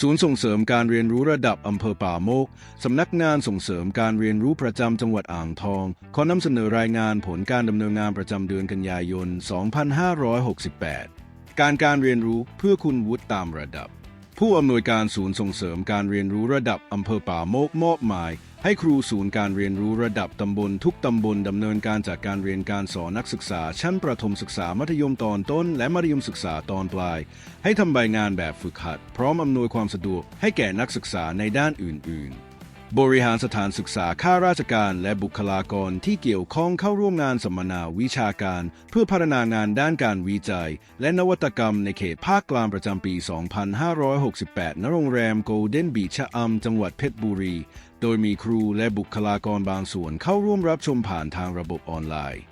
ศูนย์ส่งเสริมการเรียนรู้ระดับอำเภอป่าโมก สำนักงานส่งเสริมการเรียนรู้ประจำจังหวัดอ่างทอง ขอนำเสนอรายงานผลการดำเนินงานประจำเดือนกันยายน 2568 การการเรียนรู้เพื่อคุณวุฒิตามระดับ ผู้อำนวยการศูนย์ส่งเสริมการเรียนรู้ระดับอำเภอป่าโมกมอบหมาย ให้ครูศูนย์การเรียนรู้ระดับตำบลทุกตำบลดำเนินการจากการเรียนการสอนนักศึกษา ชั้นประถมศึกษามัธยมตอนต้น และมัธยมศึกษาตอนปลาย ให้ทำใบงานแบบฝึกหัด พร้อมอำนวยความสะดวกให้แก่นักศึกษาในด้านอื่น ๆ บริหารสถานศึกษาข้าราชการและบุคลากรที่เกี่ยวข้องเข้าร่วมงานสัมมนาวิชาการ เพื่อพัฒนางานด้านการวิจัย และนวัตกรรมในเขตภาคกลางประจำปี 2568 ณ โรงแรมโกลเด้นบีชะอำจังหวัดเพชรบุรี โดยมีครูและบุคลากรบางส่วนเข้าร่วมรับชมผ่านทางระบบออนไลน์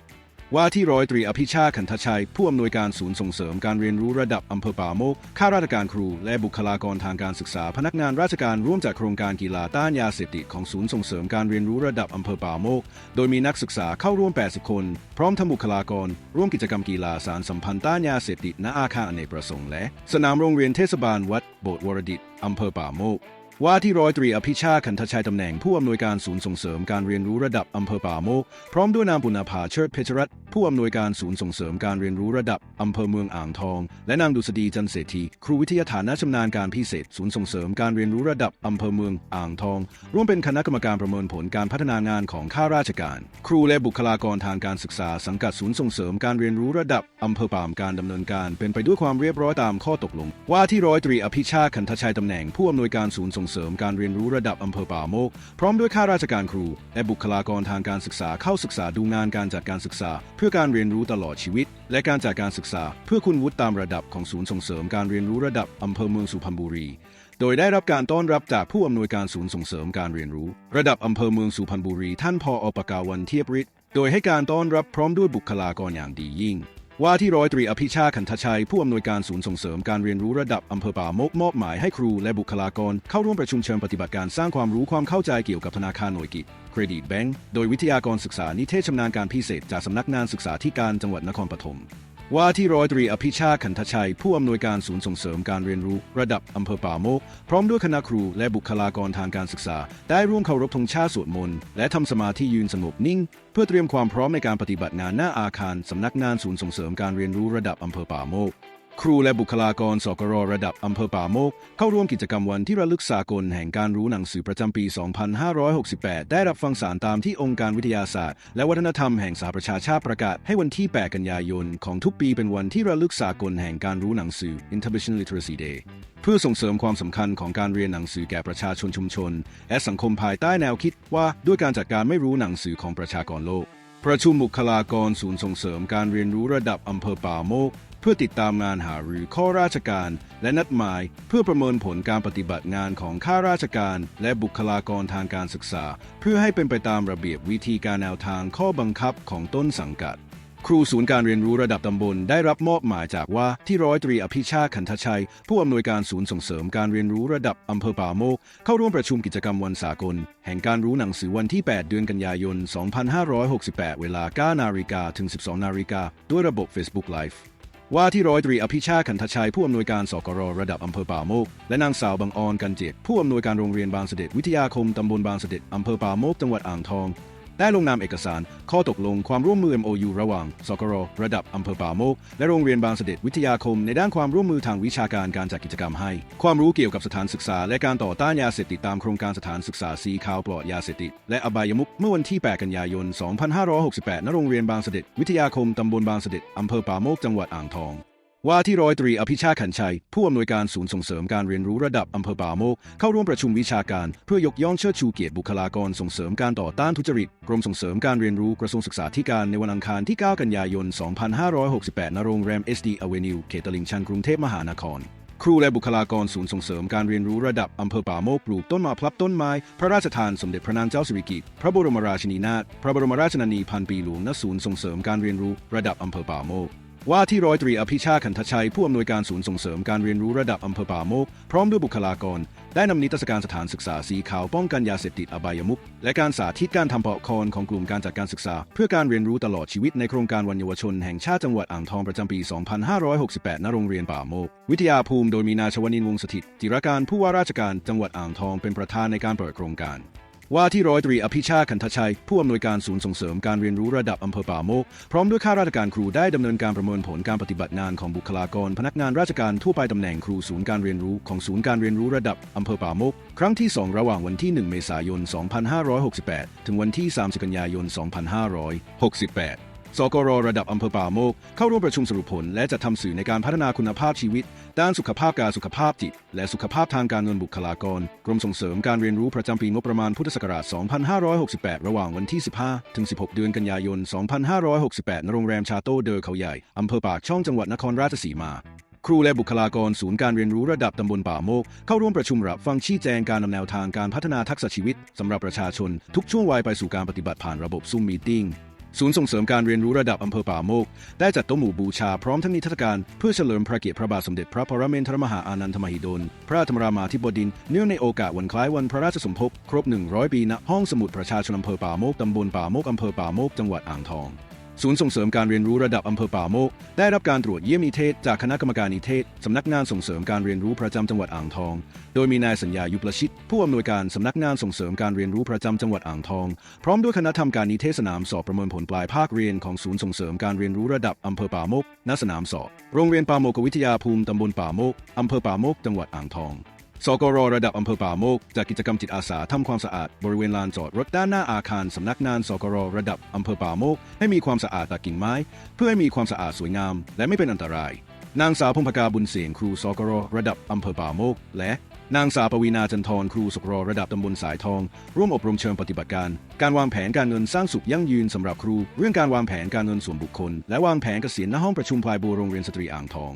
ว่าที่ร้อยตรีอภิชาขันทชัย ผู้อำนวยการศูนย์ส่งเสริมการเรียนรู้ระดับอำเภอป่าโมกข้าราชการครู และบุคลากรทางการศึกษา พนักงานราชการร่วมจากโครงการกีฬาต้านยาเสพติดของศูนย์ส่งเสริมการเรียนรู้ระดับอำเภอป่าโมก โดยมีนักศึกษาเข้าร่วม 80 คน พร้อมทั้งบุคลากร ร่วมกิจกรรมกีฬาสารสัมพันธ์ต้านยาเสพติดณอาคารอเนกประสงค์และ สนามโรงเรียนเทศบาลวัดโบสถ์วรดิตอำเภอป่าโมก ว่าที่ร้อยตรีอภิชาขันทชัยตำแหน่งผู้อำนวยการศูนย์ส่งเสริมการเรียนรู้ระดับอำเภอป่าโมก พร้อมด้วยนางปุณภาเชิดเพชรรัตน์ผู้อำนวยการศูนย์ส่งเสริมการเรียนรู้ระดับอำเภอเมืองอ่างทอง และนางดุษฎีจันเศรษฐีครูวิทยาฐานะชำนาญการพิเศษ ศูนย์ส่งเสริมการเรียนรู้ระดับอำเภอเมืองอ่างทอง ร่วมเป็นคณะกรรมการประเมินผลการพัฒนางานของข้าราชการ ครูและบุคลากรทางการศึกษา สังกัดศูนย์ส่งเสริมการเรียนรู้ระดับอำเภอป่ามการดำเนินการ เป็นไปด้วยความเรียบร้อยตามข้อตกลง ว่าที่ร้อยตรีอภิชาขันทชัยตำแหน่งผู้อำนวยการศูนย์ส่งเสริมการเรียนรู้ระดับอำเภอป่าโมก พร้อมด้วยข้าราชการครู และบุคลากรทางการศึกษาเข้าศึกษาดูงานการจัดการศึกษา เพื่อการเรียนรู้ตลอดชีวิต และการจัดการศึกษา เพื่อคุณวุฒิตามระดับของศูนย์ส่งเสริมการเรียนรู้ระดับอำเภอเมืองสุพรรณบุรี โดยได้รับการต้อนรับจากผู้อำนวยการศูนย์ส่งเสริมการเรียนรู้ ระดับอำเภอเมืองสุพรรณบุรี ท่านพออปกาวันเทียบฤทธิ์โดยให้การต้อนรับพร้อมด้วยบุคลากรอย่างดียิ่ง ว่าที่ร้อยตรีอภิชาขันทชัย ผู้อำนวยการศูนย์ส่งเสริมการเรียนรู้ระดับอำเภอป่าโมกมอบหมายให้ครูและบุคลากร เข้าร่วมประชุมเชิงปฏิบัติการสร้างความรู้ความเข้าใจเกี่ยวกับธนาคารหน่วยกิจเครดิตแบงก์โดยวิทยากรศึกษานิเทศชำนาญการพิเศษจากสำนักงานศึกษาธิการจังหวัดนครปฐม ว่าที่ร้อยตรีอภิชาขันทชัย ผู้อำนวยการศูนย์ส่งเสริมการเรียนรู้ ระดับอำเภอป่าโมก พร้อมด้วยคณะครูและบุคลากรทางการศึกษา ได้ร่วมเคารพธงชาติสวดมนต์และทำสมาธิยืนสงบนิ่ง เพื่อเตรียมความพร้อมในการปฏิบัติงานหน้าอาคารสำนักงานศูนย์ส่งเสริมการเรียนรู้ระดับอำเภอป่าโมก ครูและบุคลากรสกรระดับอำเภอป่าโมก เข้าร่วมกิจกรรมวันที่ระลึกสากลแห่งการรู้หนังสือประจำปี 2568 ได้รับฟังสารตามที่องค์การวิทยาศาสตร์ และวัฒนธรรมแห่งสหประชาชาติประกาศ ให้วันที่ 8 กันยายน ของทุกปีเป็นวันที่ระลึกสากลแห่งการรู้หนังสือ International Literacy Day เพื่อส่งเสริมความสำคัญของการเรียนหนังสือแก่ประชาชนชุมชน และสังคมภายใต้แนวคิดว่าด้วยการจัดการไม่รู้หนังสือของประชากรโลกประชุมบุคลากรศูนย์ส่งเสริมการเรียนรู้ระดับอำเภอป่าโมก เพื่อติดตามงานหารือข้อราชการ และนัดหมาย เพื่อประเมินผลการปฏิบัติงานของข้าราชการ และบุคลากรทางการศึกษา เพื่อให้เป็นไปตามระเบียบวิธีการแนวทางข้อบังคับของต้นสังกัด ครูศูนย์การเรียนรู้ระดับตำบลได้รับมอบหมายจากว่าที่ร้อยตรีอภิชาขันทชัย ผู้อำนวยการศูนย์ส่งเสริมการเรียนรู้ระดับอำเภอป่าโมก เข้าร่วมประชุมกิจกรรมวันสากล แห่งการรู้หนังสือวันที่ 8 เดือนกันยายน 2568 เวลา9นาฬิกาถึง 12นาฬิกาด้วยระบบ Facebook Live ว่าที่ร้อยตรีอภิชาตขันทชัยผู้อำนวยการสกรระดับอำเภอป่าโมก และนางสาวบางออนกันเจตผู้อำนวยการโรงเรียนบางเสด็จวิทยาคมตำบลบางเสด็จอำเภอป่าโมกจังหวัดอ่างทอง ได้ลงนามเอกสาร ข้อตกลงความร่วมมือ MOU ระหว่างสกรระดับอำเภอป่าโมก และโรงเรียนบางเสด็จวิทยาคม ในด้านความร่วมมือทางวิชาการการจัดกิจกรรมให้ ความรู้เกี่ยวกับสถานศึกษา และการต่อต้านยาเสพติดตามโครงการสถานศึกษาสีขาวปลอดยาเสพติดและอบายมุขเมื่อวันที่ 8 กันยายน 2568 ณ โรงเรียนบางเสด็จวิทยาคมตำบลบางเสด็จอำเภอป่าโมกจังหวัดอ่างทอง ว่าที่ร้อยตรีอภิชาขันชัย ผู้อำนวยการศูนย์ส่งเสริมการเรียนรู้ระดับอำเภอป่าโมก เข้าร่วมประชุมวิชาการ เพื่อยกย่องเชิดชูเกียรติบุคลากรส่งเสริมการต่อต้านทุจริต กรมส่งเสริมการเรียนรู้กระทรวงศึกษาธิการในวันอังคารที่ 9 กันยายน 2568 ณ โรงแรม SD Avenue เขตตลิ่งชันกรุงเทพมหานคร ครูและบุคลากรศูนย์ส่งเสริมการเรียนรู้ระดับอำเภอป่าโมกปลูกต้นมาพลับต้นไม้ พระราชทานสมเด็จพระนางเจ้าสิริกิติ์พระบรมราชินีนาถพระบรมราชชนนีพันปีหลวงณศูนย์ส่งเสริมการเรียนรู้ระดับอำเภอป่าโมก ว่าที่ร้อยตรีอภิชาขันทชัย ผู้อำนวยการศูนย์ส่งเสริมการเรียนรู้ระดับอำเภอป่าโมก พร้อมด้วยบุคลากร ได้นำนิทรรศการสถานศึกษาสีขาวป้องกันยาเสพติดอบายมุขและการสาธิตการทำเปอกคอนของกลุ่มการจัดการศึกษา เพื่อการเรียนรู้ตลอดชีวิตในโครงการวันเยาวชนแห่งชาติจังหวัดอ่างทองประจำปี 2568 ณ โรงเรียนป่าโมก วิทยาภูมิโดยมีนายชวนินวงศ์สถิตจิรการผู้ว่าราชการจังหวัดอ่างทองเป็นประธานในการเปิดโครงการ ว่าที่ร้อยตรีอภิชาขันทชัย ผู้อำนวยการศูนย์ส่งเสริมการเรียนรู้ระดับอำเภอป่าโมก พร้อมด้วยข้าราชการครูได้ดำเนินการประเมินผลการปฏิบัติงานของบุคลากร พนักงานราชการทั่วไปตำแหน่งครูศูนย์การเรียนรู้ของศูนย์การเรียนรู้ระดับอำเภอป่าโมก ครั้งที่ 2 ระหว่างวันที่ 1 เมษายน 2568 ถึงวันที่ 30 กันยายน 2568 สกรระดับอำเภอป่าโมก เข้าร่วมประชุมสรุปผล และจัดทำสื่อในการพัฒนาคุณภาพชีวิต ด้านสุขภาพกายสุขภาพจิต และสุขภาพทางการเงินบุคลากร กรมส่งเสริมการเรียนรู้ประจำปีงบประมาณพุทธศักราช 2568 ระหว่างวันที่ 15 ถึง 16 เดือนกันยายน 2568ณโรงแรมชาโต้เดอเขาใหญ่อำเภอปากช่องจังหวัดนครราชสีมาครูและบุคลากรศูนย์การเรียนรู้ระดับตำบลป่าโมก เข้าร่วมประชุมรับฟังชี้แจงการนำแนวทางการพัฒนาทักษะชีวิตสำหรับประชาชน ทุกช่วงวัยไปสู่การปฏิบัติผ่านระบบซูมมีติ้ง ศูนย์ส่งเสริมการเรียนรู้ระดับอำเภอป่าโมก ได้จัดโต๊ะหมู่บูชาพร้อมทั้งนิทรรศการเพื่อเฉลิมพระเกียรติพระบาทสมเด็จพระปรเมนทรมหาอานันทมหิดล พระธรรมรามาธิบดินทร์เนื่องในโอกาสวันคล้ายวันพระราชสมภพครบ 100 ปีณห้องสมุดประชาชนอำเภอป่าโมกตำบลป่าโมกอำเภอป่าโมกจังหวัดอ่างทอง ศูนย์ส่งเสริมการเรียนรู้ระดับอำเภอป่าโมก ได้รับการตรวจเยี่ยมนิเทศ จากคณะกรรมการนิเทศ สำนักงานส่งเสริมการเรียนรู้ประจำจังหวัดอ่างทอง โดยมีนายสัญญายุประชิต ผู้อำนวยการสำนักงานส่งเสริมการเรียนรู้ประจำจังหวัดอ่างทอง พร้อมด้วยคณะทำการนิเทศสนามสอบประเมินผลปลายภาคเรียนของศูนย์ส่งเสริมการเรียนรู้ระดับอำเภอป่าโมก ณ สนามสอบ โรงเรียนป่าโมกวิทยาภูมิตำบลป่าโมกอำเภอป่าโมก จังหวัดอ่างทอง สกรระดับอำเภอป่าโมกจัดกิจกรรมจิตอาสาทำความสะอาดบริเวณลานจอดรถด้านหน้าอาคารสำนักงานสกรระดับอำเภอป่าโมกให้มีความสะอาดตัดกิ่งไม้ เพื่อให้มีความสะอาดสวยงาม และไม่เป็นอันตราย นางสาวพงพกาบุญเสียงครูสกรระดับอำเภอป่าโมก และนางสาวปวีนาจันทรครูสกรระดับตำบลสายทอง ร่วมอบรมเชิงปฏิบัติการ การวางแผนการเงินสร้างสุขยั่งยืนสำหรับครู เรื่องการวางแผนการเงินส่วนบุคคล และวางแผนเกษียณณห้องประชุมพลายบัวโรงเรียนสตรีอ่างทอง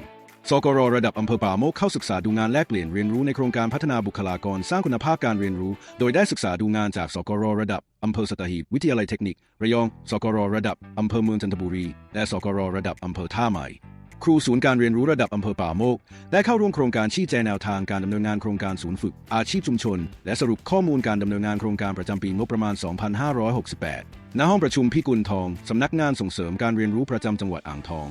สกรระดับอำเภอป่าโมกเข้าศึกษาดูงานแลกเปลี่ยนเรียนรู้ในโครงการพัฒนาบุคลากรสร้างคุณภาพการเรียนรู้ โดยได้ศึกษาดูงานจากสกรระดับอำเภอสตหีบวิทยาลัยเทคนิค ระยองสกรระดับอำเภอเมืองจันทบุรี และสกรระดับอำเภอท่าใหม่ครูศูนย์การเรียนรู้ระดับอำเภอป่าโมก ได้เข้าร่วมโครงการชี้แจงแนวทางการดำเนินงานโครงการศูนย์ฝึก อาชีพชุมชน และสรุปข้อมูลการดำเนินงานโครงการประจำปีงบประมาณ 2568 ณ ห้องประชุมพิกุลทอง สำนักงานส่งเสริมการเรียนรู้ประจำจังหวัดอ่างทอง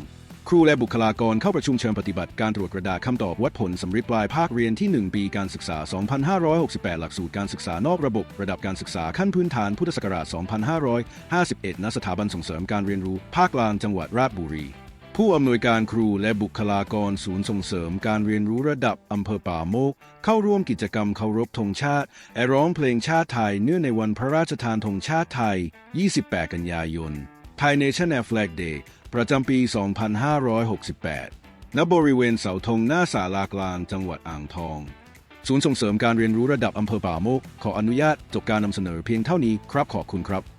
ครูและบุคลากรเข้าประชุมเชิงปฏิบัติการตรวจกระดาษคำตอบวัดผลสำริดปลายภาคเรียนที่ 1 ปีการศึกษา 2568 หลักสูตรการศึกษานอกระบบ ระดับการศึกษาขั้นพื้นฐานพุทธศักราช 2551 ณ สถาบันส่งเสริมการเรียนรู้ ภาคกลางจังหวัดราชบุรี ผู้อำนวยการครูและบุคลากรศูนย์ส่งเสริมการเรียนรู้ระดับอำเภอป่าโมก เข้าร่วมกิจกรรมเคารพธงชาติและร้องเพลงชาติไทยเนื่องในวันพระราชทานธงชาติไทย 28 กันยายน ไทย National Flag Day ประจำปี 2568 ณ บริเวณเสาธงหน้าศาลากลางจังหวัดอ่างทอง ศูนย์ส่งเสริมการเรียนรู้ระดับอำเภอป่าโมก ขออนุญาตจบการนำเสนอเพียงเท่านี้ครับขอบคุณครับ